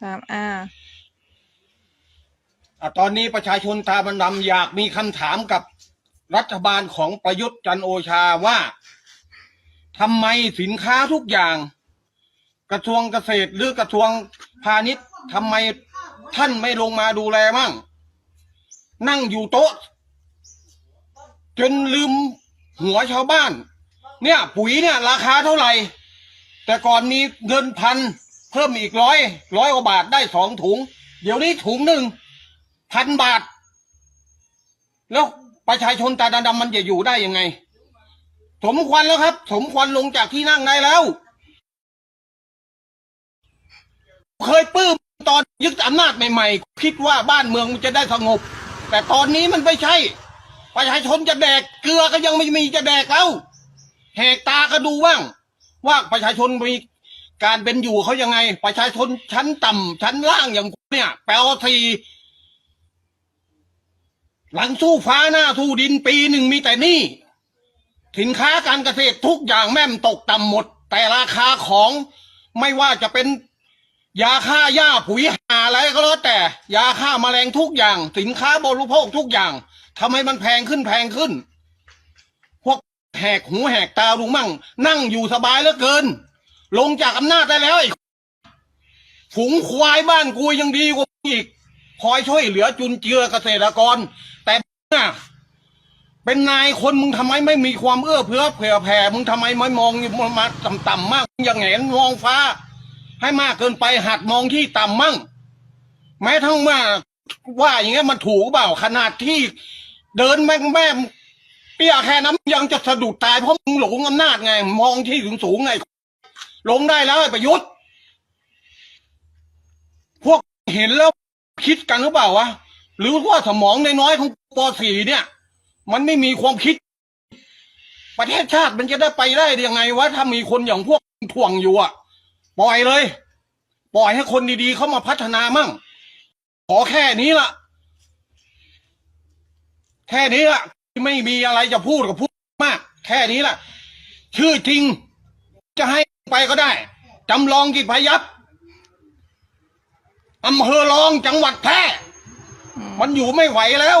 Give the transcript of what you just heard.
สามอ่าอะตอนนี้ประชาชนตาบันดำอยากมีคำถามกับรัฐบาลของประยุทธ์จันโอชาว่าทำไมสินค้าทุกอย่าง กระทรวงเกษตรหรือกระทรวงพาณิชย์ทำไมท่านไม่ลงมาดูแลมั่ง นั่งอยู่โต๊ะ จนลืมหัวชาวบ้าน เนี่ย ปุ๋ยเนี่ย ราคาเท่าไหร่ แต่ก่อนมีเงินพัน เพิ่มอีกร้อยร้อยกว่าบาทได้สองถุง เดี๋ยวนี้ถุงหนึ่งพันบาท แล้วประชาชนตาดำๆมันจะอยู่ได้ยังไง สมควรแล้วครับ สมควรลงจากที่นั่งได้แล้ว เคยปื้มตอนยึดอำนาจใหม่ๆ คิดว่าบ้านเมืองมันจะได้สงบ แต่ตอนนี้มันไม่ใช่ ประชาชนจะแดกเกลือก็ยังไม่มีจะแดกแล้วแหกตาก็ดูบ้าง ว่าประชาชนมี การเป็นอยู่เขายังไง ประชาชนชั้นต่ำชั้นล่างอย่างเนี่ยแปลว่าทีหลังสู้ฟ้าหน้าสู้ดินปีหนึ่งมีแต่นี่สินค้าการเกษตรทุกอย่างแม่มตกต่ำหมด แต่ราคาของไม่ว่าจะเป็นยาฆ่าหญ้าปุ๋ยหาอะไรก็แล้วแต่ ยาฆ่าแมลงทุกอย่าง สินค้าบริโภคทุกอย่างทำไมมันแพงขึ้นแพงขึ้น พวกแหกหูแหกตาลุงมั่ง นั่งอยู่สบายเหลือเกิน ลงจากอำนาจได้แล้วไอ้ฝูงควายบ้านกูยังดีกว่าอีก คอยช่วยเหลือจุนเจือเกษตรกร แต่น่ะเป็นนายคนมึงทำไมไม่มีความเอื้อเฟื้อเผื่อแผ่ มึงทำไมไม่มองมาต่ำๆมากอย่างเห็นมองฟ้า ให้มากเกินไปหัดมองที่ต่ำมั่ง แม้ทั้งว่าว่าอย่างเงี้ยมันถูกเปล่าขนาดที่เดินแม่แม่เปียแค่นั้นยังจะสะดุดตายเพราะมึงหลงอำนาจไง มองที่สูงสูงไง ลงได้แล้วไอ้ประยุทธ์ พวกเห็นแล้วคิดกันหรือเปล่าวะ หรือว่าสมองในน้อยของป .4 เนี่ย มันไม่มีความคิด ประเทศชาติมันจะได้ไปได้ยังไงวะถ้ามีคนอย่างพวกถ่วงอยู่อะปล่อยเลย ปล่อยให้คนดีๆเข้ามาพัฒนามั่ง ขอแค่นี้ละแค่นี้ละไม่มีอะไรจะพูดกับพูดมาก แค่นี้ละชื่อจริงจะให้ ไปก็ได้จำลองกิจพยับอำเภอรองจังหวัดแพร่มันอยู่ไม่ไหวแล้ว